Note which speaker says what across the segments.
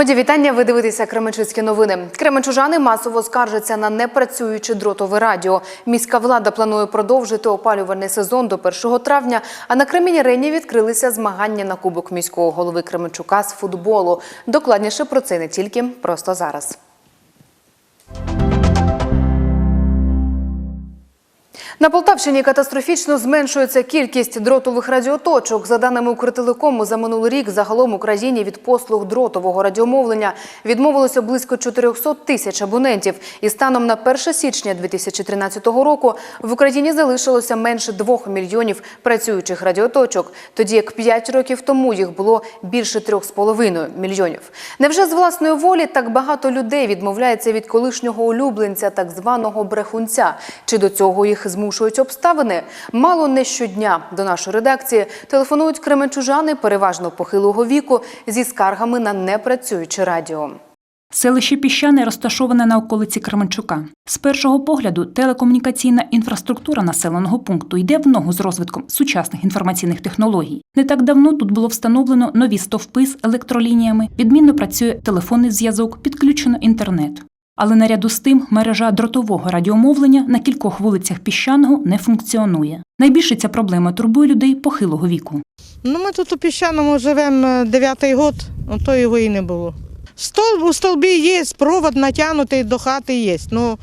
Speaker 1: Моді вітання. Ви дивитеся Кременчуцькі новини. Кременчужани масово скаржаться на непрацююче дротове радіо. Міська влада планує продовжити опалювальний сезон до 1 травня. А на Кремінь-арені відкрилися змагання на кубок міського голови Кременчука з футболу. Докладніше про це не тільки просто зараз. На Полтавщині катастрофічно зменшується кількість дротових радіоточок. За даними Укртелекому, за минулий рік загалом Україні від послуг дротового радіомовлення відмовилося близько 400 тисяч абонентів. І станом на 1 січня 2013 року в Україні залишилося менше 2 мільйонів працюючих радіоточок, тоді як 5 років тому їх було більше 3,5 мільйонів. Невже з власної волі так багато людей відмовляється від колишнього улюбленця, так званого брехунця? Чи до цього їх змушують обставини? Мало не щодня до нашої редакції телефонують кременчужани переважно похилого віку зі скаргами на непрацююче радіо.
Speaker 2: Селище Піщане розташоване на околиці Кременчука. З першого погляду телекомунікаційна інфраструктура населеного пункту йде в ногу з розвитком сучасних інформаційних технологій. Не так давно тут було встановлено нові стовпи з електролініями, відмінно працює телефонний зв'язок, підключено інтернет. Але наряду з тим мережа дротового радіомовлення на кількох вулицях піщаного не функціонує. Найбільше ця проблема турбує людей похилого віку.
Speaker 3: Ну, ми тут у піщаному живемо дев'ятий год, то його і не було. Столб у столбі є, провод натягнутий до хати є. Ну,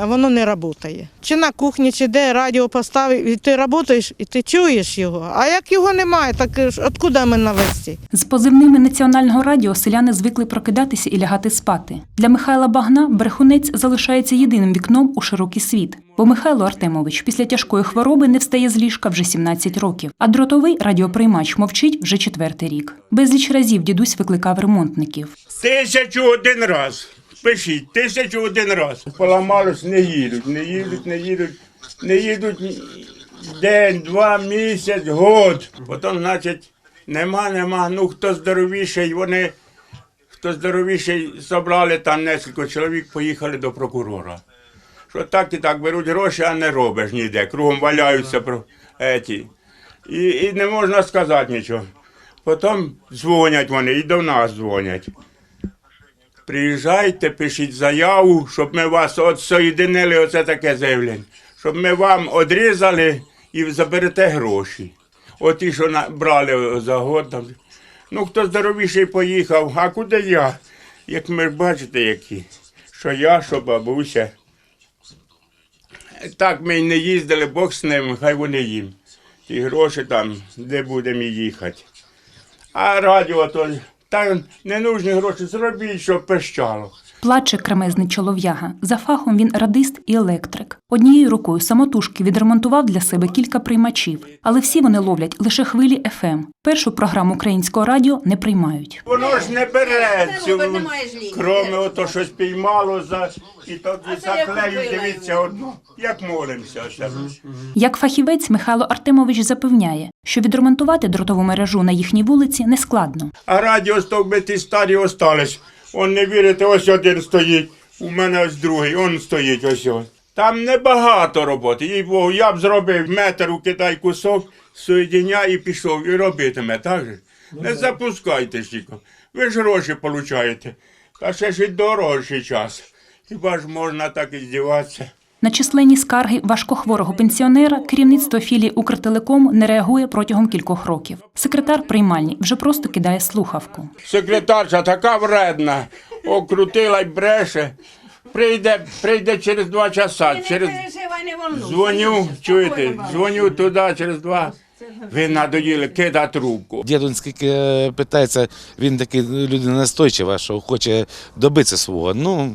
Speaker 3: а воно не працює. Чи на кухні, чи де радіо поставив, і ти працюєш, і ти чуєш його. А як його немає, так ж откуда ми навести?
Speaker 2: З позивними національного радіо селяни звикли прокидатися і лягати спати. Для Михайла Багна брехунець залишається єдиним вікном у широкий світ. Бо Михайло Артемович після тяжкої хвороби не встає з ліжка вже 17 років, а дротовий радіоприймач мовчить вже четвертий рік. Безліч разів дідусь викликав ремонтників.
Speaker 4: Тисячу один раз. Пишіть, тисячу один раз. Поламалось, не їдуть, не їдуть, не їдуть, не їдуть день, два, місяць, год. Потім, значить, нема, нема. Ну хто здоровіший, вони, хто здоровіший, зібрали там кілька чоловік, поїхали до прокурора. Що так і так беруть гроші, а не робиш ніде. Кругом валяються про еті. І, і не можна сказати нічого. Потім дзвонять вони і до нас дзвонять. Приїжджайте, пишіть заяву, щоб ми вас отсоєдинили, оце таке заявлення. Щоб ми вам одрізали і заберете гроші. От ті, що брали за год. Ну, хто здоровіший поїхав, а куди я? Як ми бачите, які. Що я, що бабуся. Так ми й не їздили, Бог з ним, хай вони їм. Ті гроші там, де будемо їхати. А радіо то та ненужні гроші зробіть, щоб пищало.
Speaker 2: Плаче кремезний чолов'яга. За фахом він радист і електрик. Однією рукою самотужки відремонтував для себе кілька приймачів, але всі вони ловлять лише хвилі FM. Першу програму українського радіо не приймають.
Speaker 4: Воно ж не бере цю,
Speaker 5: маєш лінію.
Speaker 4: кроме ото щось піймало за і тоді
Speaker 5: я
Speaker 4: заклею, дивіться одну, як молимося.
Speaker 2: Як фахівець Михайло Артемович запевняє, що відремонтувати дротову мережу на їхній вулиці нескладно.
Speaker 4: А радіо ті старі остались. Он не вірите, ось один стоїть. У мене ось другий, он стоїть ось ось. Там небагато роботи. Їй Богу, я б зробив метр у кидай кусок, соєдиня і пішов, і робитиме, так же? Не запускайте стільки. Ви ж гроші получаєте. А ще ж і дорожчий час. Хіба ж можна так і здіватися?
Speaker 2: На численні скарги важкохворого пенсіонера керівництво філії Укртелеком не реагує протягом кількох років. Секретар приймальні вже просто кидає слухавку.
Speaker 4: Секретарша така вредна, окрутила й бреше. Прийде, прийде через два часа. Через...
Speaker 5: переживай, не волнуйся.
Speaker 4: Дзвоню, чуєте, дзвоню туди через два. Ви надоїли, кида трубку.
Speaker 6: Скільки е, питається, він такий людина настойчива, що хоче добитися свого. Ну,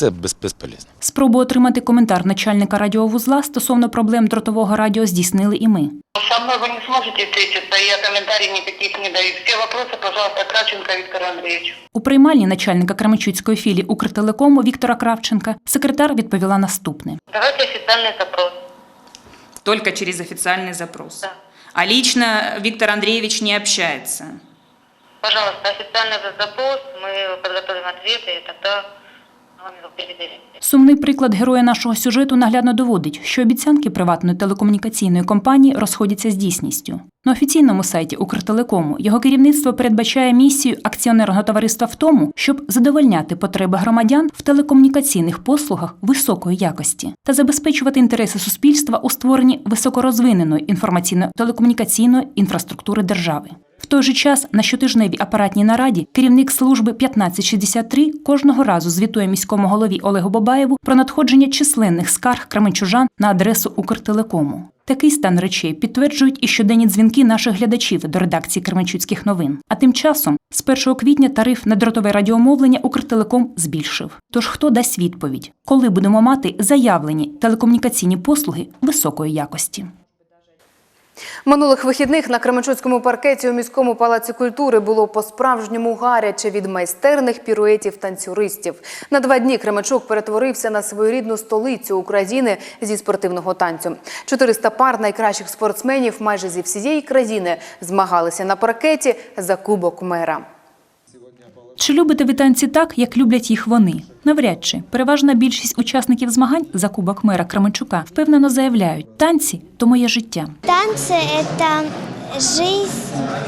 Speaker 6: це без, безполезно.
Speaker 2: Спробу отримати коментар начальника радіовузла стосовно проблем дротового радіо здійснили і ми.
Speaker 7: Со мной вы не сможете встретиться, я комментарий никаких не даю. Все вопросы, пожалуйста, Кравченко Виктор Андреевич.
Speaker 2: У приймальні начальника Кременчуцької філії Укртелекому Віктора Кравченка секретар відповіла наступне.
Speaker 7: Давайте официальный запрос.
Speaker 8: Только через официальный запрос.
Speaker 7: Да.
Speaker 8: А лично Виктор Андреевич не общается.
Speaker 7: Пожалуйста, официальный запрос, мы подготовим ответы, и тогда
Speaker 2: Сумний приклад героя нашого сюжету наглядно доводить, що обіцянки приватної телекомунікаційної компанії розходяться з дійсністю. На офіційному сайті Укртелекому його керівництво передбачає місію акціонерного товариства в тому, щоб задовольняти потреби громадян в телекомунікаційних послугах високої якості та забезпечувати інтереси суспільства у створенні високорозвиненої інформаційно-телекомунікаційної інфраструктури держави. Той же час на щотижневій апаратній нараді керівник служби 1563 кожного разу звітує міському голові Олегу Бабаєву про надходження численних скарг кременчужан на адресу Укртелекому. Такий стан речей підтверджують і щоденні дзвінки наших глядачів до редакції Кременчуцьких новин. А тим часом, з 1 квітня тариф на дротове радіомовлення Укртелеком збільшив. Тож хто дасть відповідь, коли будемо мати заявлені телекомунікаційні послуги високої якості?
Speaker 1: Минулих вихідних на Кременчуцькому паркеті у міському палаці культури було по-справжньому гаряче від майстерних піруетів танцюристів. На два дні Кременчук перетворився на своєрідну столицю України зі спортивного танцю. 400 пар найкращих спортсменів майже зі всієї країни змагалися на паркеті за кубок мера.
Speaker 2: Чи любите ви танці так, як люблять їх вони? Навряд чи переважна більшість учасників змагань за кубок мера Кременчука впевнено заявляють: танці то моє життя.
Speaker 5: Танцы – это жизнь,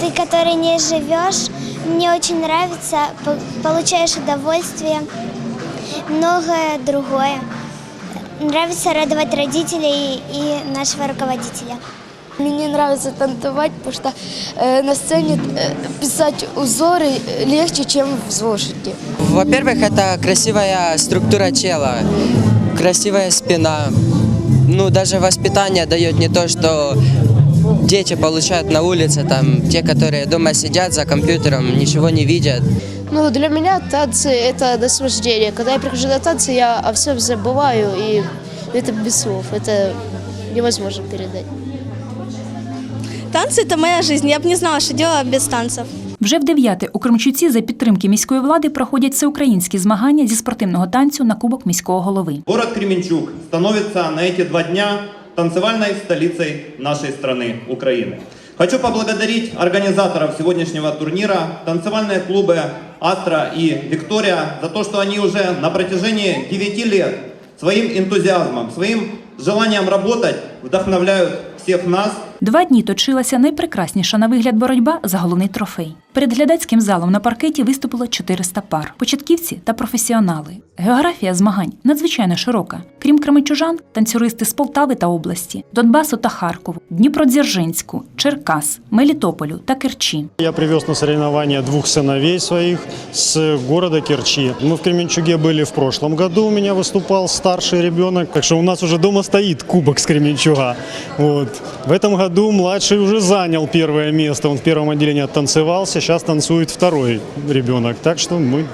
Speaker 5: ты которой не живешь. Мне очень нравится, по- получаешь удовольствие, многое другое. Нравится радовать родителей и нашего руководителя.
Speaker 9: Мне нравится танцевать, потому что э, на сцене э, писать узоры легче, чем в зошите.
Speaker 10: Во-первых, это красивая структура тела, красивая спина. Ну, даже воспитание дает не то, что дети получают на улице, там, те, которые дома сидят за компьютером, ничего не видят.
Speaker 9: Ну, для меня танцы – это наслаждение. Когда я прихожу на танцы, я о всем забываю, и это без слов. Это невозможно передать.
Speaker 11: Танцы – это моя жизнь. Я бы не знала, что делала без танцев.
Speaker 2: Вже в дев'яте у Кремчуці за підтримки міської влади проходять всеукраїнські змагання зі спортивного танцю на кубок міського голови.
Speaker 12: Город Кременчук становится на эти два дня танцевальной столицей нашей страны, Украины. Хочу поблагодарить организаторов сегодняшнего турнира, танцевальные клубы «Астра» и «Виктория» за то, что они уже на протяжении 9 лет своим энтузиазмом, своим желанием работать вдохновляют всех нас
Speaker 2: Два дні точилася найпрекрасніша на вигляд боротьба за головний трофей. Перед глядацьким залом на паркеті виступило 400 пар початківці та професіонали. Географія змагань надзвичайно широка. Крім кременчужан, танцюристи з Полтави та області, Донбасу та Харкову, Дніпродзержинську, Черкас, Мелітополю та Керчі.
Speaker 13: Я привез на соревнования двух сыновей своих с города Керчи. Мы в Кременчуге были в прошлом году, у меня выступал старший ребенок, так что у нас уже дома стоит кубок с Кременчуга. Вот. В этом году младший уже занял первое место, он в первом отделении оттанцевался, сейчас танцует второй ребенок. Так что мы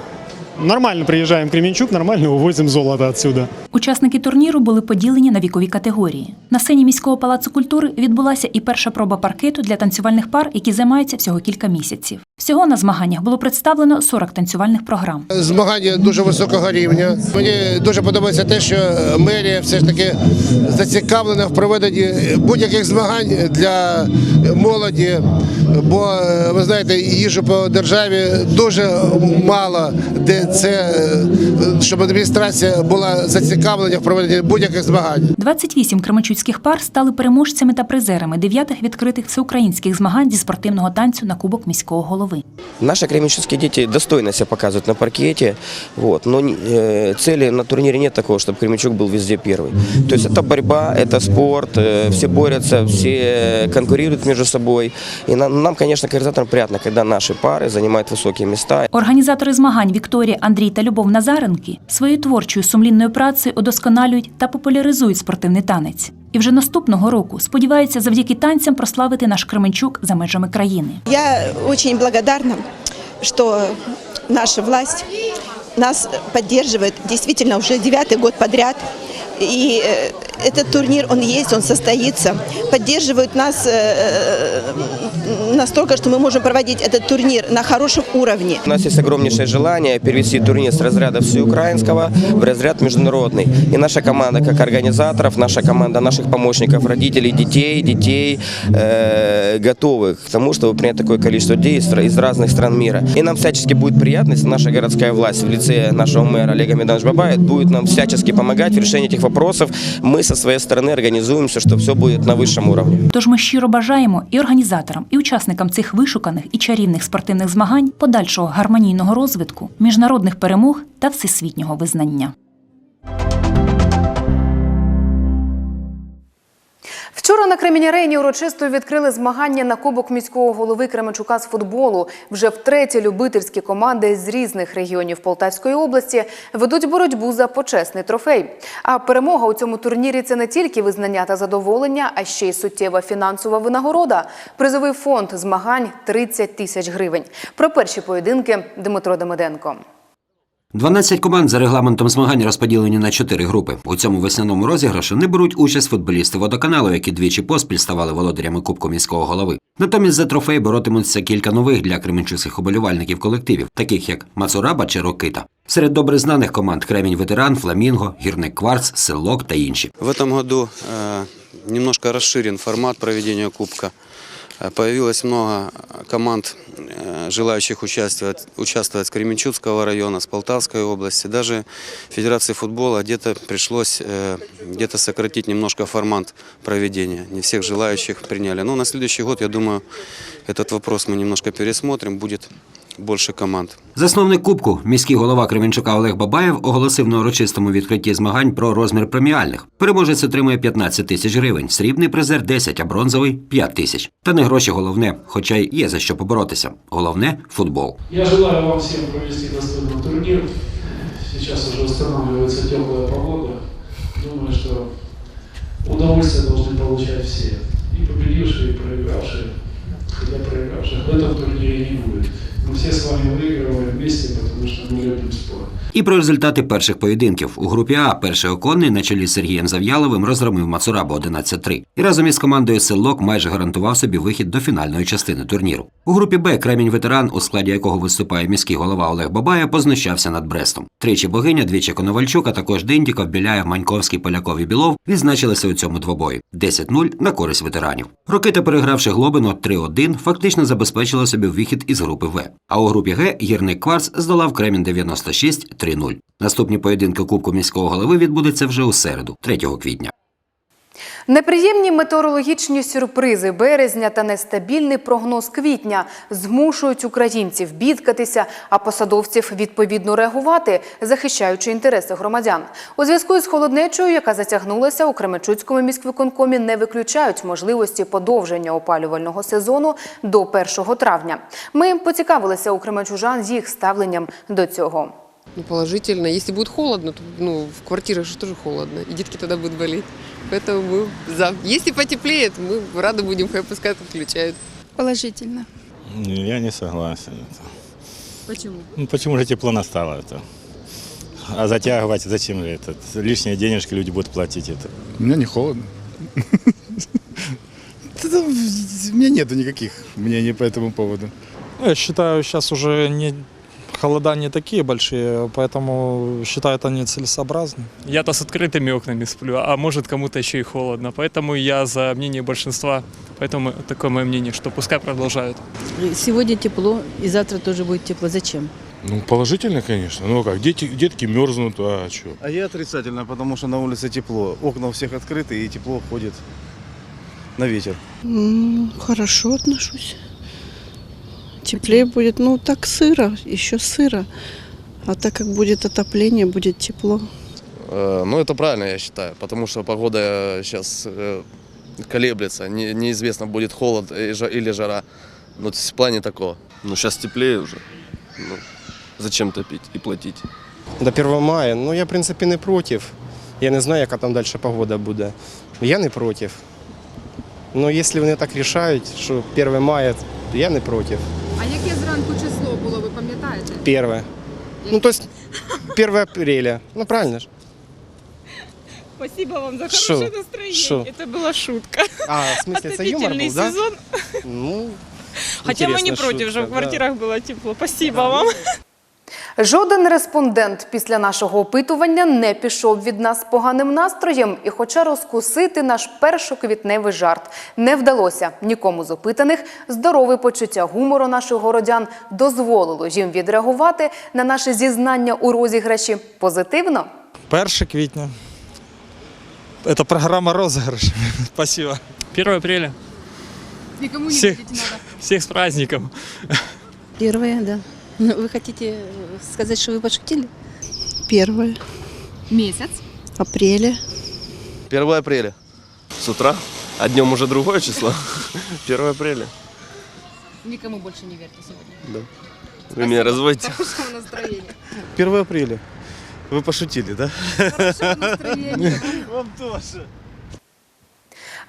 Speaker 13: нормально приезжаем в Кременчук, нормально увозим золото отсюда.
Speaker 2: Учасники турніру були поділені на вікові категорії. На сцені міського палацу культури відбулася і перша проба паркету для танцювальних пар, які займаються всього кілька місяців. Всього на змаганнях було представлено 40 танцювальних програм.
Speaker 14: Змагання дуже високого рівня. Мені дуже подобається те, що мерія все ж таки зацікавлена в проведенні будь-яких змагань для молоді. Бо ви знаєте, їжу по державі дуже мало, де це щоб адміністрація була зацікавлена в проведенні будь-яких змагань.
Speaker 2: 28 кременчуцьких пар стали переможцями та призерами дев'ятих відкритих всеукраїнських змагань зі спортивного танцю на кубок міського голови
Speaker 10: Наши кременчуцкие дети достойно себя показывают на паркете. Вот. Но э, цели на турнире нет такого, чтобы Кременчук был везде первый. То есть это борьба, это спорт, э, все борются, все конкурируют между собой. И нам, нам, конечно, к организаторам приятно, когда наши пары занимают высокие места.
Speaker 2: Організатори змагань Вікторія, Андрій та Любов Назаренки своєю творчою сумлінною працею удосконалюють та популяризують спортивний танець. І вже наступного року сподіваються завдяки танцям прославити наш Кременчук за межами країни.
Speaker 11: Я очень благодарна, что наша власть нас поддерживает действительно уже девятый год подряд. И э, этот турнир, он есть, он состоится. Поддерживают нас э, настолько, что мы можем проводить этот турнир на хорошем уровне.
Speaker 10: У нас есть огромнейшее желание перевести турнир с разряда всеукраинского в разряд международный. И наша команда, как организаторов, наша команда наших помощников, родителей, детей, детей, э, готовы к тому, чтобы принять такое количество людей из, разных стран мира. И нам всячески будет приятно, если наша городская власть в лице нашего мэра Олега Медановича Бабая будет нам всячески помогать в решении этих вопросов. Мы со своей стороны организуемся, что все будет на высшем уровне.
Speaker 2: Тож ми щиро бажаємо і організаторам, і учасникам цих вишуканих і чарівних спортивних змагань подальшого гармонійного розвитку, міжнародних перемог та всесвітнього визнання.
Speaker 1: Вчора на Кремінь-арені урочисто відкрили змагання на Кубок міського голови Кременчука з футболу. Вже втретє любительські команди з різних регіонів Полтавської області ведуть боротьбу за почесний трофей. А перемога у цьому турнірі це не тільки визнання та задоволення, а ще й суттєва фінансова винагорода. Призовий фонд змагань 30 тисяч гривень. Про перші поєдинки Дмитро Демиденко.
Speaker 15: 12 команд за регламентом змагань розподілені на чотири групи. У цьому весняному розіграші не беруть участь футболісти водоканалу, які двічі поспіль ставали володарями Кубку міського голови. Натомість за трофей боротимуться кілька нових для кременчуцьких оболівальників колективів, таких як Мацураба чи Рокита. Серед добре знаних команд Кремінь Ветеран, Фламінго, Гірник Кварц, Селок та інші.
Speaker 16: В этом году э, немножко расширен формат проведения Кубка. Э, Появилось много команд, э, желающих участвовать, участвовать с Кременчуцкого района, с Полтавской области. Даже Федерации футбола где-то пришлось э, где-то сократить немножко формат проведения. Не всех желающих приняли. Но на следующий год, я думаю, этот вопрос мы немножко пересмотрим. Будет больше команд.
Speaker 15: Засновник Кубку, міський голова Кременчука Олег Бабаєв, оголосив на урочистому відкритті змагань про розмір преміальних. Переможець отримує 15 тисяч гривень, срібний призер 10, а бронзовий 5 тисяч. Та не гроші головне, хоча й є за що поборотися. Головне футбол.
Speaker 17: Я желаю вам всем провести достойный турнир. Сейчас уже устанавливается теплая погода. Думаю, что удовольствие должны получать все. И победившие, и проигравшие. Хотя проигравших в этом турнире не будет. Мы все с вами выигрываем вместе,
Speaker 15: і про результати перших поєдинків у групі А перший оконний на чолі з Сергієм Зав'яловим розгромив Мацурабу 11-3. І разом із командою Селок майже гарантував собі вихід до фінальної частини турніру. У групі Б Кремінь ветеран, у складі якого виступає міський голова Олег Бабая, познущався над Брестом. Тричі богиня, двічі Коновальчук, а також Диндіков, Біляєв, Маньковський, Поляков і Білов відзначилися у цьому двобої 10-0 на користь ветеранів. Рокита, перегравши Глобино 3-1, фактично забезпечила собі вихід із групи В. А у групі Г гірник Кварц здолав Кремінь 96 3-0. Наступні поєдинки Кубку міського голови відбудуться вже у середу, 3 квітня.
Speaker 1: Неприємні метеорологічні сюрпризи березня та нестабільний прогноз квітня змушують українців бідкатися, а посадовців відповідно реагувати, захищаючи інтереси громадян. У зв'язку із холоднечою, яка затягнулася у Кременчуцькому міськвиконкомі, не виключають можливості подовження опалювального сезону до 1 травня. Ми поцікавилися у кременчужан з їх ставленням до цього.
Speaker 18: Ну, положительно. Если будет холодно, то ну, в квартирах же тоже холодно. И детки тогда будут болеть. Поэтому мы за. Если потеплеет, мы рады будем, хай пускай подключают.
Speaker 19: Положительно.
Speaker 20: Я не согласен.
Speaker 18: Почему?
Speaker 20: Ну, почему же тепло настало это? А затягивать зачем же это? Лишние денежки люди будут платить это.
Speaker 21: У меня не холодно. У меня нету никаких мнений по этому поводу.
Speaker 22: Ну, Я считаю, сейчас уже не холода не такие большие, поэтому считаю это нецелесообразно.
Speaker 23: Я-то с открытыми окнами сплю, а может кому-то еще и холодно. Поэтому я за мнение большинства. Поэтому такое мое мнение, что пускай продолжают.
Speaker 24: Сегодня тепло, и завтра тоже будет тепло. Зачем?
Speaker 25: Ну, положительно, конечно. Ну, как, дети, детки мерзнут, а что?
Speaker 21: А я отрицательно, потому что на улице тепло. Окна у всех открыты, и тепло ходит на ветер.
Speaker 26: М, Хорошо отношусь Теплее будет, ну так сыро, еще сыро. А так как будет отопление, будет тепло.
Speaker 27: Э, Ну, это правильно, я считаю, потому что погода сейчас колеблется. Не- неизвестно, будет холод и жа- или жара. Ну, то есть в плане такого.
Speaker 28: Ну, сейчас теплее уже. Ну, зачем топить и платить?
Speaker 29: До 1 мая, ну я в принципі не проти. Я не знаю, яка там далі погода буде. Я не проти. Ну, якщо вони так рішають, що 1 мая, то я не проти.
Speaker 30: Зранку число було, ви пам'ятаєте?
Speaker 29: Перше. Ну, то есть 1 апреля. Ну, правильно ж.
Speaker 30: Спасибо вам за
Speaker 29: Шо?
Speaker 30: хорошее настроение.
Speaker 29: Шо?
Speaker 30: Это была шутка.
Speaker 29: А, в смысле, це юмор
Speaker 30: Отопительный
Speaker 29: був, да?
Speaker 30: сезон.
Speaker 29: Ну,
Speaker 30: Хотя мы не
Speaker 29: Интересная
Speaker 30: против,
Speaker 29: шутка,
Speaker 30: чтобы в
Speaker 29: да.
Speaker 30: квартирах было тепло. Спасибо вам.
Speaker 1: Жоден респондент після нашого опитування не пішов від нас з поганим настроєм. І хоча розкусити наш першоквітневий жарт не вдалося нікому з опитаних, здорове почуття гумору наших городян дозволило їм відреагувати на наше зізнання у розіграші позитивно.
Speaker 22: 1 квітня. Это программа розыгрыш. Спасибо.
Speaker 23: 1 апреля.
Speaker 30: Никому
Speaker 23: не Всех- видеть Всех с праздником.
Speaker 24: Первое, да. Ну, Вы хотите э, сказать, что вы пошутили?
Speaker 26: Первое
Speaker 30: Месяц.
Speaker 26: апреля.
Speaker 28: 1 апреля. С утра. А днем уже другое число. 1 апреля.
Speaker 30: Никому больше не верьте сегодня.
Speaker 28: Да. Вы меня разводите.
Speaker 30: Хорошего настроения.
Speaker 21: 1 апреля. Вы пошутили, да?
Speaker 30: Хорошего настроения.
Speaker 21: Вам тоже.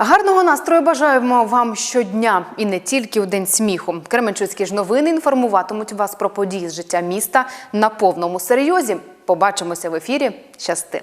Speaker 1: Гарного настрою бажаємо вам щодня і не тільки у день сміху. Кременчуцькі ж новини інформуватимуть вас про події з життя міста на повному серйозі. Побачимося в ефірі. Щасти!